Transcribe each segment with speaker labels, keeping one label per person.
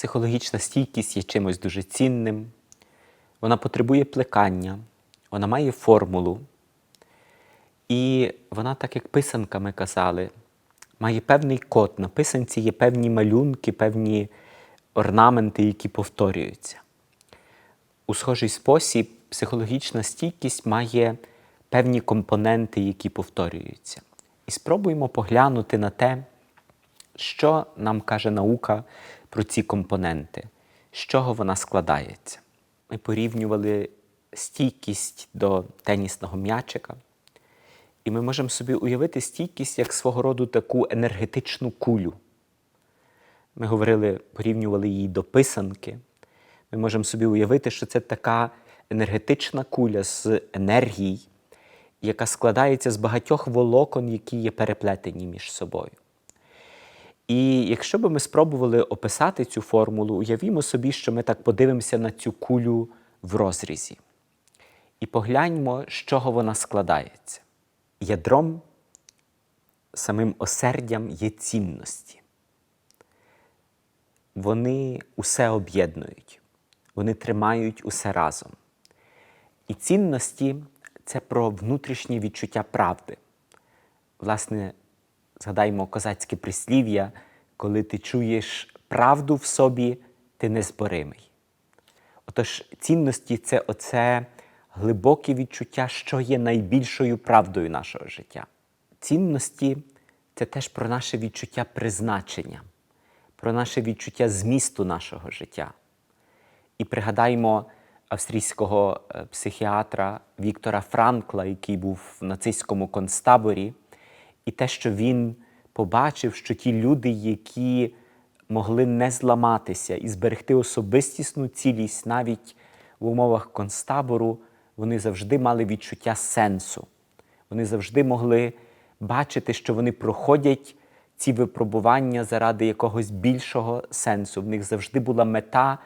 Speaker 1: Психологічна стійкість є чимось дуже цінним. Вона потребує плекання, вона має формулу. І вона, так як писанка, ми казали, має певний код. На писанці є певні малюнки, певні орнаменти, які повторюються. У схожий спосіб психологічна стійкість має певні компоненти, які повторюються. І спробуємо поглянути на те, що нам каже наука про ці компоненти, з чого вона складається. Ми порівнювали стійкість до тенісного м'ячика, і ми можемо собі уявити стійкість як свого роду таку енергетичну кулю. Ми говорили, порівнювали її до писанки. Ми можемо собі уявити, що це така енергетична куля з енергії, яка складається з багатьох волокон, які є переплетені між собою. І якщо би ми спробували описати цю формулу, уявімо собі, що ми так подивимося на цю кулю в розрізі. І погляньмо, з чого вона складається. Ядром, самим осердям є цінності. Вони усе об'єднують, вони тримають усе разом. І цінності це про внутрішнє відчуття правди. Власне, згадаймо козацьке прислів'я, коли ти чуєш правду в собі, ти незборимий. Отож, цінності це оце глибоке відчуття, що є найбільшою правдою нашого життя. Цінності це теж про наше відчуття призначення, про наше відчуття змісту нашого життя. І пригадаймо австрійського е, психіатра Віктора Франкла, який був в нацистському концтаборі, і те, що він побачив, що ті люди, які могли не зламатися і зберегти особистісну цілість навіть в умовах концтабору, вони завжди мали відчуття сенсу. Вони завжди могли бачити, що вони проходять ці випробування заради якогось більшого сенсу. В них завжди була мета,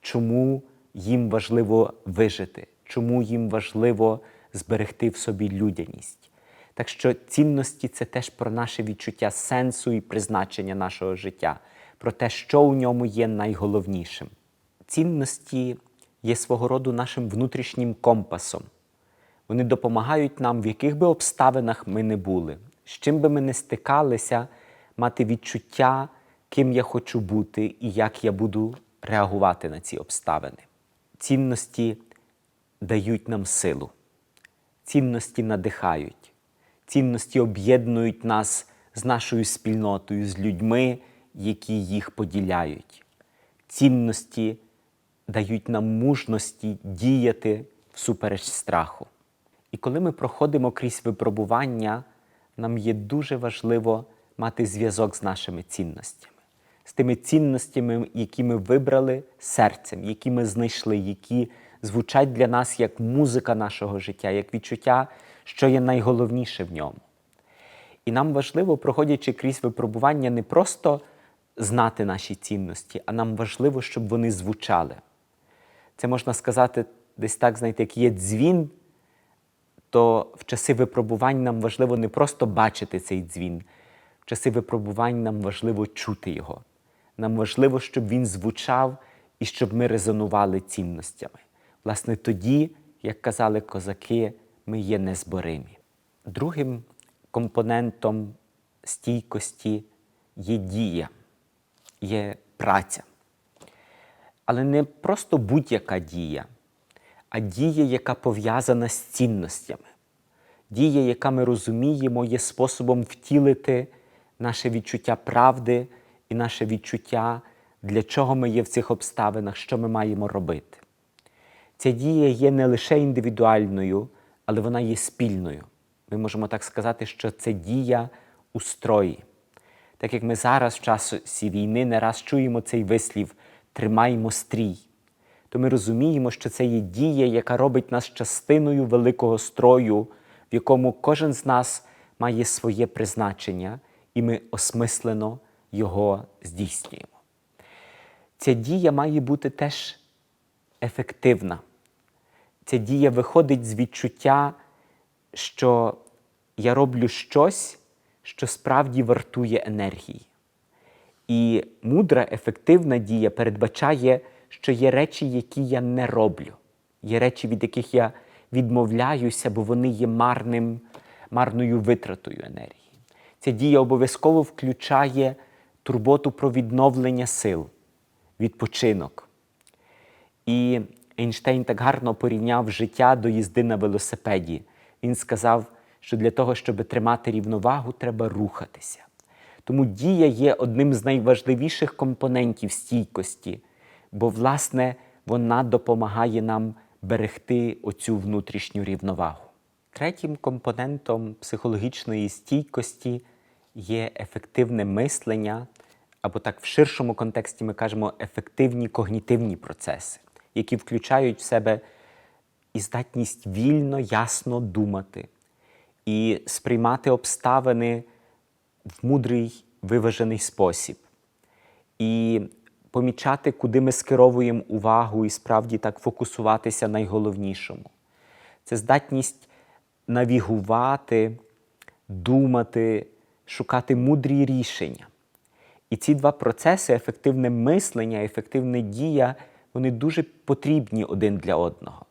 Speaker 1: чому їм важливо вижити, чому їм важливо зберегти в собі людяність. Так що цінності це теж про наше відчуття сенсу і призначення нашого життя, про те, що у ньому є найголовнішим. Цінності є свого роду нашим внутрішнім компасом. Вони допомагають нам, в яких би обставинах ми не були, з чим би ми не стикалися, мати відчуття, ким я хочу бути і як я буду реагувати на ці обставини. Цінності дають нам силу, цінності надихають, цінності об'єднують нас з нашою спільнотою, з людьми, які їх поділяють. Цінності дають нам мужності діяти всупереч страху. І коли ми проходимо крізь випробування, нам є дуже важливо мати зв'язок з нашими цінностями, з тими цінностями, які ми вибрали серцем, які ми знайшли, які звучать для нас як музика нашого життя, як відчуття, що є найголовніше в ньому. І нам важливо, проходячи крізь випробування, не просто знати наші цінності, а нам важливо, щоб вони звучали. Це можна сказати десь так, знаєте, як є дзвін, то в часи випробувань нам важливо не просто бачити цей дзвін, в часи випробувань нам важливо чути його. Нам важливо, щоб він звучав і щоб ми резонували цінностями. Власне, тоді, як казали козаки, ми є незборимі. Другим компонентом стійкості є дія, є праця. Але не просто будь-яка дія, а дія, яка пов'язана з цінностями. Дія, яка ми розуміємо, є способом втілити наше відчуття правди і наше відчуття, для чого ми є в цих обставинах, що ми маємо робити. Ця дія є не лише індивідуальною, але вона є спільною. Ми можемо так сказати, що це дія у строї. Так як ми зараз, в часі війни, не раз чуємо цей вислів тримаємо стрій, то ми розуміємо, що це є дія, яка робить нас частиною великого строю, в якому кожен з нас має своє призначення, і ми осмислено його здійснюємо. Ця дія має бути теж ефективна. Ця дія виходить з відчуття, що я роблю щось, що справді вартує енергії. І мудра, ефективна дія передбачає, що є речі, які я не роблю. Є речі, від яких я відмовляюся, бо вони є марним, марною витратою енергії. Ця дія обов'язково включає турботу про відновлення сил, відпочинок. І Ейнштейн так гарно порівняв життя до їзди на велосипеді. Він сказав, що для того, щоб тримати рівновагу, треба рухатися. Тому дія є одним з найважливіших компонентів стійкості, бо, власне, вона допомагає нам берегти оцю внутрішню рівновагу. Третім компонентом психологічної стійкості є ефективне мислення, або так в ширшому контексті ми кажемо ефективні когнітивні процеси, які включають в себе і здатність вільно, ясно думати, і сприймати обставини в мудрий виважений спосіб, і помічати, куди ми скеровуємо увагу, і справді так фокусуватися найголовнішому. Це здатність навігувати, думати, шукати мудрі рішення. І ці два процеси ефективне мислення, ефективна дія, вони дуже потрібні один для одного.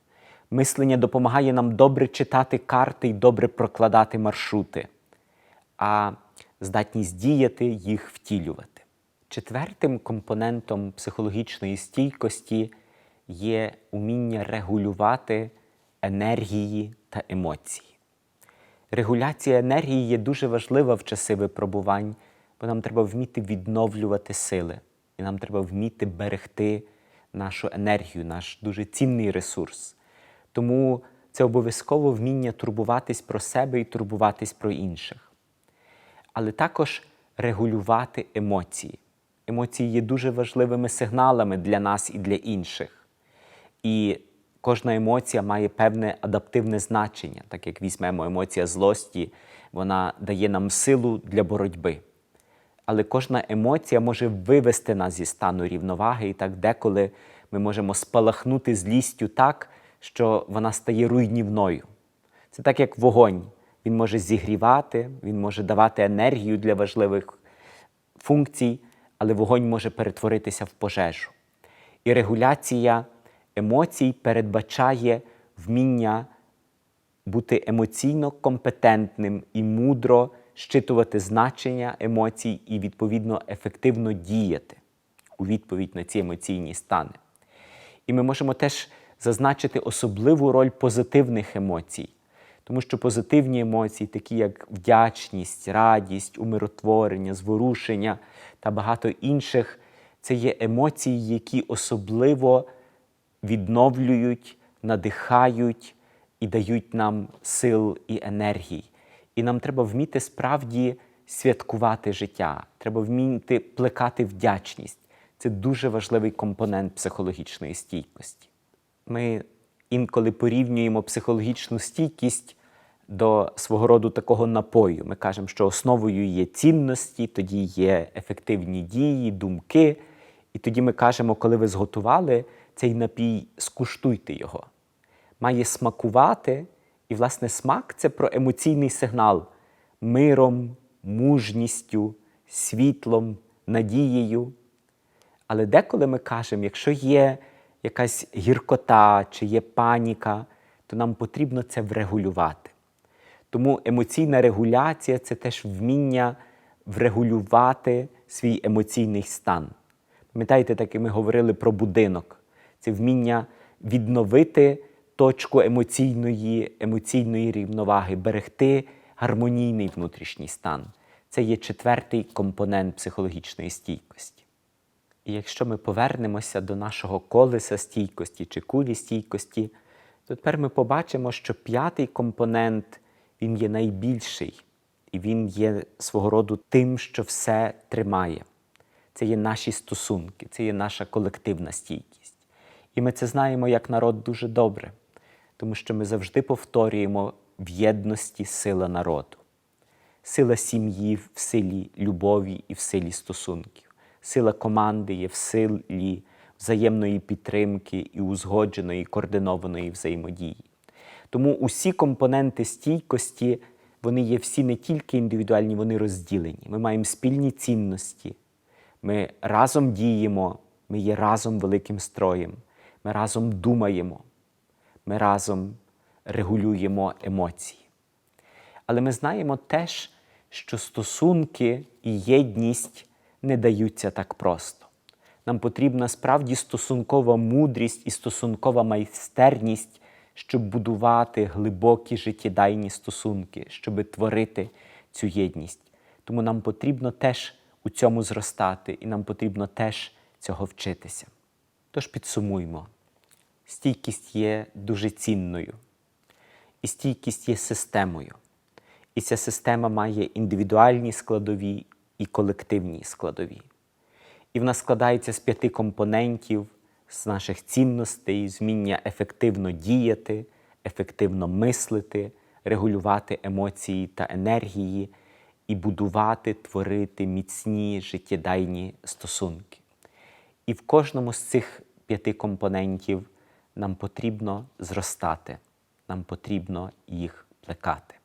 Speaker 1: Мислення допомагає нам добре читати карти і добре прокладати маршрути, а здатність діяти їх втілювати. Четвертим компонентом психологічної стійкості є уміння регулювати енергії та емоції. Регуляція енергії є дуже важлива в часи випробувань, бо нам треба вміти відновлювати сили, і нам треба вміти берегти нашу енергію, наш дуже цінний ресурс. Тому це обов'язково вміння турбуватись про себе і турбуватись про інших. Але також регулювати емоції. Емоції є дуже важливими сигналами для нас і для інших. І кожна емоція має певне адаптивне значення, так як візьмемо емоція злості, вона дає нам силу для боротьби. Але кожна емоція може вивести нас зі стану рівноваги, і так деколи ми можемо спалахнути злістю так, що вона стає руйнівною. Це так, як вогонь. Він може зігрівати, він може давати енергію для важливих функцій, але вогонь може перетворитися в пожежу. І регуляція емоцій передбачає вміння бути емоційно компетентним і мудро щитувати значення емоцій і, відповідно, ефективно діяти у відповідь на ці емоційні стани. І ми можемо теж зазначити особливу роль позитивних емоцій, тому що позитивні емоції, такі як вдячність, радість, умиротворення, зворушення та багато інших, це є емоції, які особливо відновлюють, надихають і дають нам сил і енергій. І нам треба вміти справді святкувати життя, треба вміти плекати вдячність. Це дуже важливий компонент психологічної стійкості. Ми інколи порівнюємо психологічну стійкість до свого роду такого напою. Ми кажемо, що основою є цінності, тоді є ефективні дії, думки. І тоді ми кажемо, коли ви зготували цей напій, скуштуйте його. Має смакувати, і, власне, смак це про емоційний сигнал миром, мужністю, світлом, надією. Але деколи ми кажемо, якщо є якась гіркота чи є паніка, то нам потрібно це врегулювати. Тому емоційна регуляція це теж вміння врегулювати свій емоційний стан. Пам'ятаєте, так і ми говорили про будинок. Це вміння відновити точку емоційної, емоційної рівноваги, берегти гармонійний внутрішній стан. Це є четвертий компонент психологічної стійкості. І якщо ми повернемося до нашого колеса стійкості чи кулі стійкості, то тепер ми побачимо, що п'ятий компонент він є найбільший, і він є свого роду тим, що все тримає. Це є наші стосунки, це є наша колективна стійкість. І ми це знаємо як народ дуже добре, тому що ми завжди повторюємо в єдності сила народу, сила сім'ї в силі любові і в силі стосунків. Сила команди є в силі взаємної підтримки і узгодженої, координованої взаємодії. Тому усі компоненти стійкості, вони є всі не тільки індивідуальні, вони розділені. Ми маємо спільні цінності, Ми разом діємо, ми є разом великим строєм, ми разом думаємо, ми разом регулюємо емоції. Але ми знаємо теж, що стосунки і єдність не даються так просто. Нам потрібна справді стосункова мудрість і стосункова майстерність, щоб будувати глибокі життєдайні стосунки, щоб творити цю єдність. Тому нам потрібно теж у цьому зростати, і нам потрібно теж цього вчитися. Тож підсумуймо, стійкість є дуже цінною, і стійкість є системою. І ця система має індивідуальні складові і колективні складові. І вона складається з п'яти компонентів, з наших цінностей, з вміння ефективно діяти, ефективно мислити, регулювати емоції та енергії і будувати, творити міцні життєдайні стосунки. І в кожному з цих п'яти компонентів нам потрібно зростати, нам потрібно їх плекати.